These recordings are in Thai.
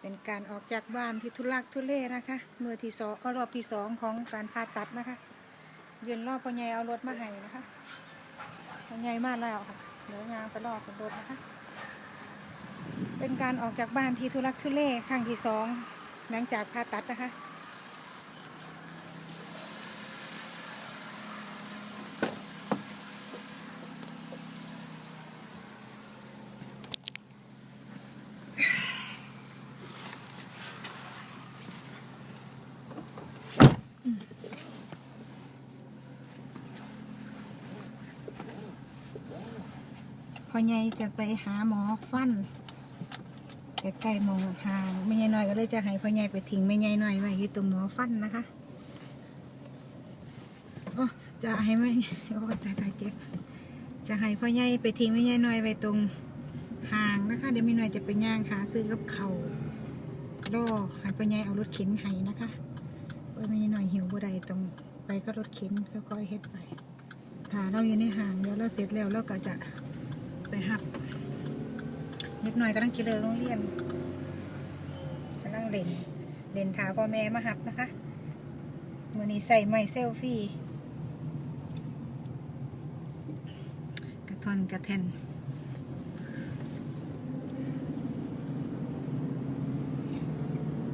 เป็นการออกจากบ้านที่ทุลักทุเลนะคะเมื่อที่สองเอารอบที่สองของการผ่าตัดนะคะ เยืนรอบพ่อใหญ่เอารถมาให้นะคะพ่อใหญ่มาแล้วค่ะเดี๋ยวงานไปรอบกันรถนะคะ เป็นการออกจากบ้านที่ทุลักทุเลครั้งที่สองหลังจากผ่าตัดนะคะ พ่ อใหญ่จะไปหาหมอฟันใกล้ๆหมองห่างไม่ใหญ่น้อยก็เลยจะให้พ่อใหญ่ไปทิ้งไม่ใหญ่น้อยไว้ที่ตรงหมอฟันนะคะโอ้จะให้ไม่โอ้ตายตายเจ็บจะให้พ่อใหญ่ไปทิ้งไม่ใหญ่น้อยไว้ตรงห่างนะคะ เดี๋ยวไม่น้อยจะไปย่างหาซื้อกับเขาวรอให้พ่อใหญ่เอารถเข็นให้นะคะเพราะไม่ใหญ่น้อยหิวบ่ได้ต้องไปก็รถเข็นค่อยๆเฮ็ดไปถ้าเราอยู่ในห่างเดี๋ยวเราเสร็จแล้วเราก็จะ ไปหับเล็กหน่อยกำลังกินเลยโรงเรียนกำลังเล่นเล่นถาพ่อแม่มาหับนะคะมือนี้ใส่ไม้เซลฟี่ กระทอนกระแทน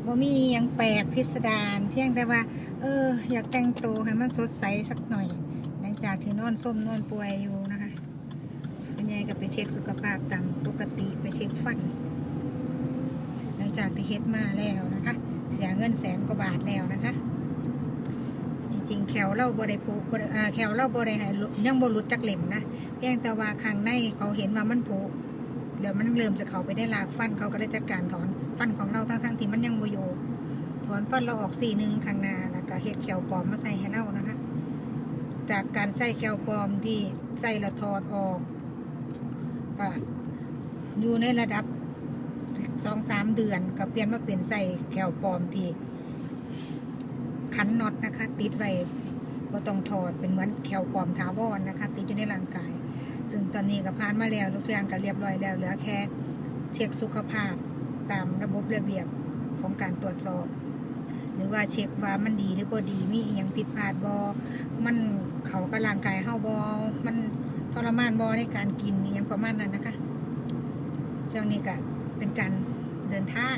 บ่มีหยังแปลกพิสดารเพียงแต่ว่า เออ อยากแต่งตัวให้มันสดใสสักหน่อย หลังจากที่นอนส้มนอนป่วยอยู่ คุณยายก็ไปเช็คสุขภาพตามปกติไปเช็คฟัน หลังจากที่เฮ็ดมาแล้วนะคะ เสียเงินแสนกว่าบาทแล้วนะคะ จริงๆ แขวเราบ่ได้ผูกบ่ได้อ่าแขวเราบ่ได้ให้หลุดยังบ่หลุดจักเหล่มนะเพียงแต่ว่าข้งในเขาเห็นว่ามันผุเดี๋ยวมันเริ่มจะเขาไปได้ลากฟันเขาก็ได้จัดการถอนฟันของเราทั้งๆที่มันยังบ่อยถอนฟันเราออกสี่หนึ่งข้างหน้าแล้วก็เฮ็ดแขวปลอมมาใส่ให้เรานะคะ จากการใส่แขวปลอมที่ใส่และถอดออก ก็อยู่ในระดับสองสามเดือนก็เปลี่ยนมาเป็นใส่แก้วปลอมที่ขันน็อตนะคะ ติดไว้บ่ต้องถอดเป็นเหมือนแก้วปลอมถาวรนะคะ ติดอยู่ในร่างกาย ซึ่งตอนนี้ก็ผ่านมาแล้วทุกอย่างก็เรียบร้อยแล้วเหลือแค่เช็คสุขภาพตามระบบระเบียบของการตรวจสอบ หรือว่าเช็คว่ามันดีหรือบ่ดีมีอหยังผิดพลาดบอมันเขากับร่างกายเฮาบอมัน ทรมานบอในการกินอหยังประมาณนั้นนะคะช่วงนี้ก็เป็นการเดินทาง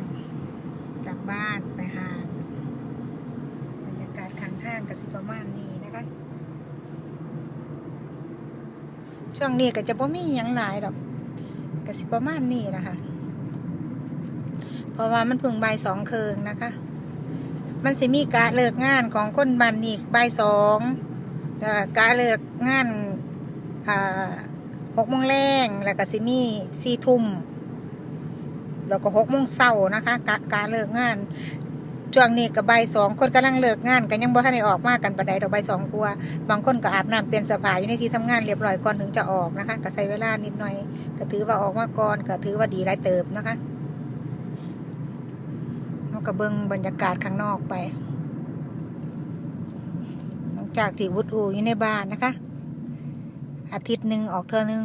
จากบ้านไปหาบรรยากาศข้างทางก็สิประมาณนี้นะคะ ช่วงนี้ก็จะบ่มีหยังหลายดอกก็สิประมาณนี้นะคะ เพราะว่ามันเพิ่งใบสองเคืองนะคะมันสิมีการเลิกงานของคนบันนี่บ่ายสองแล้วก็การเลิกงาน หกโมงแรงแล้วก็สิมีสี่ทุ่มแล้วก็หกโมงเช้านะคะกะการเลิกงานช่วงนี้กับใบสองคนกำลังเลิกงานกันยังบ่ทันได้ออกมากันปานใดดอกใบสองกลัว บางคนก็อาบน้ำเปลี่ยนเสภาอยู่ในที่ทำงานเรียบร้อยก่อนถึงจะออกนะคะก็ใช้เวลานิดหน่อย ก็ถือว่าออกมาก่อนก็ถือว่าดีหลายเติบนะคะเราก็เบิ่งบรรยากาศข้างนอกไป หลังจากที่วุดอูอยู่ในบ้านนะคะ อาทิตย์หนึ่งออกเทอหนึ่ง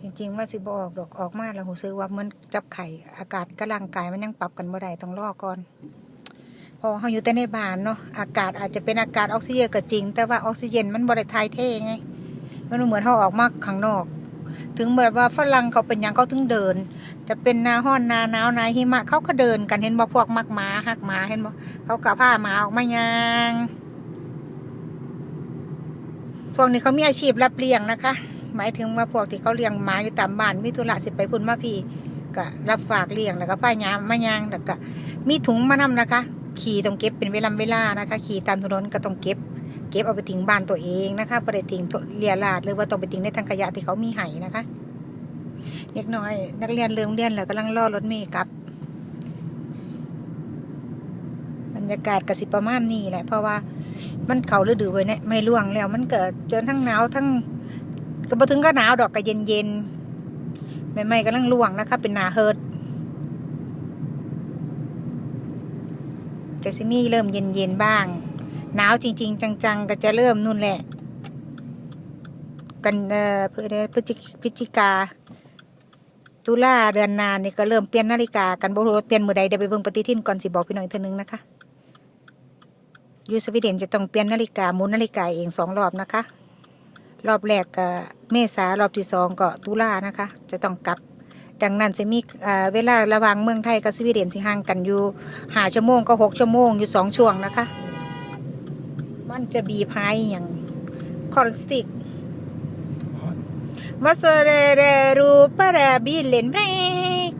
จริงๆว่าสิบออกดอกออกมาแล้วหูซื้อว่ามันจับไข่อากาศกับร่างกายมันยังปรับกันบ่ได้ต้องรอก่อน พอเขาอยู่แต่ในบ้านเนาะอากาศอาจจะเป็นอากาศออกซิเจนก็จริง แต่ว่าออกซิเจนมันบ่ได้ทายเทไง มันเหมือนเขาออกมาข้างนอก ถึงแบบว่าฝรั่งเขาเป็นยังเขาถึงเดิน จะเป็นนาห้อนนาหนาวนาหิมะเขาก็เดินกันเห็นบ่พวกมักหมาหักหมาเห็นบ่เขากับผ้าหมาออกมายาง พวกนี้เขามีอาชีพรับเลี้ยงนะคะ หมายถึงว่าพวกที่เขาเลี้ยงหมาอยู่ตามบ้านมีธุระสิไปพุ่นมาพี่ก็รับฝากเลี้ยงแล้วก็ป้ายยามมายางแล้วก็มีถุงมานำนะคะ ขี่ต้องเก็บเป็นเวลาเวลานะคะ ขี่ตามถนนก็ต้องเก็บ เก็บเอาไปทิ้งบ้านตัวเองนะคะไม่ได้ทิ้งเลียราดหรือว่าต้องไปทิ้งในทางขยะที่เขามีให้นะคะเด็กน้อย นักเรียนเริ่มเรียนแล้วกำลังรอรถเมล์กลับ บรรยากาศกสิประมาณนี้แหละเพราะว่ามันเขาฤดูไว้เนี่ยไม่ล่วงแล้วมันเกิดจนทั้งหนาวทั้งก็บ่ถึงก็หนาวดอกก็เย็นเย็นๆไม่ไม่กำลังล่วงนะคะเป็นนาเฮิร์ดก็สิมีเริ่มเย็นเย็นๆบ้าง หนาวจริง ๆ จัง ๆ ก็จะเริ่มนู่นแหละ กันเอ่อเพื่อพฤศจิจิกาตุลาเดือนนานนี่ก็เริ่มเปลี่ยนนาฬิกากันบ่รู้เปลี่ยนมือใดเดี๋ยวไปเบิ่งปฏิทินก่อนสิบอกพี่น้องอีกเทีนึงนะคะ ยู่สวีเดนจะต้องเปลี่ยนนาฬิกาหมุนนาฬิกาเองสองรอบนะคะ รอบแรกก็เมษารอบที่สองก็ตุลานะคะ จะต้องกลับ ดังนั้นจะมีอ่าเวลาระหว่างเมืองไทยกับสวีเดนสิห่างกันอยู่หาชั่วโมงก็หกชั่วโมงอยู่สองช่วงนะคะ มันจะบีพายอย่างคอนสติกมาเสเรเรรูปะระบิเลนเบรก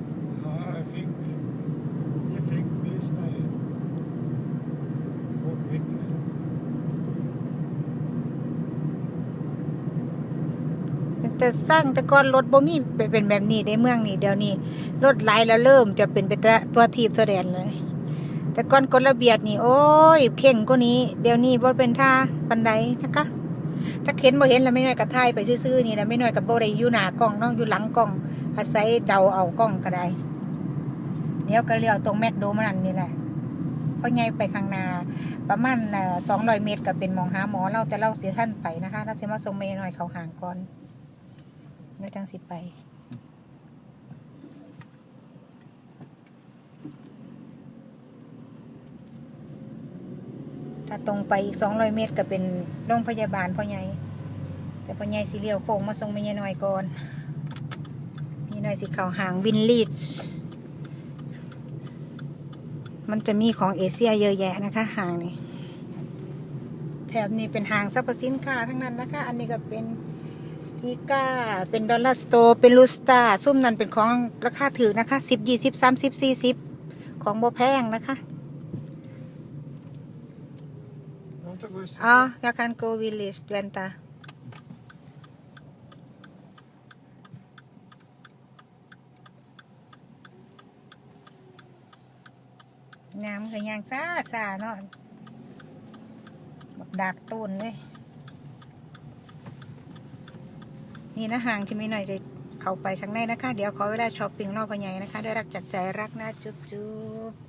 แต่สร้างแต่ก่อนรถบ่มีเป็นแบบนี้ในเมืองนี่เดี๋ยวนี้รถหลแล้วเริ่มจะเป็นไปแต่ตัวทีบแสดงเลย แต่ก่อนกฎระเบียบนี่ โอ้ยเข่งกว่านี้ เดี๋ยวนี้บ่เป็นท่าปันไดนะคะจะเห็นบ่เห็นแล้วไม่น้อยกับทายไปซื่อๆนี่นะไม่น้อยกับโบได้อยู่หน้ากล้องเน้องอยู่หลังกล้องอาศัยเดาเอากล้องก็ได้เดี๋ยวก็เลี้ยวตรงแมคโดมันนี่แหละเพราะไงไปข้างหน้าประมาณสองร้อยเมตรก็เป็นมองหาหมอเราแต่เราเสียท่านไปนะคะเราเสียมาส่งเมย์หน่อยเขาห่างก่อน ไม่จังสิไป ถ้าตรงไปอีกสองร้อยเมตรก็เป็นโรงพยาบาลพ่อใหญ่แต่พ่อใหญ่สิเลียวโค้งมาส่งเมย์หน่อยก่อนมีหน่อยสิเขาห่างวินลีชมันจะมีของเอเชียเยอะแยะนะคะหางนี้แถบนี้เป็นห้างสรรพสินค้าทั้งนั้นนะคะ อันนี้ก็เป็น อีกาเป็นดอลลาร์สโตร์เป็นลูสตาซุ่มนั้นเป็นของราคาถือนะคะสิบยี่สิบสามสิบสี่สิบของโบแพงนะคะ Jag har inte gått อ๋อ jag kan gå Willys vänta งามคือยางซ่าซาเนาะบักดากต้นเลย นี่นะห่างที่มีหน่อยจะเข้าไปข้างในนะคะ เดี๋ยวขอเวลาช้อปปิ้งรอบพอใหญ่นะคะ ได้รักจากใจรักนะจุ๊บจุ๊บ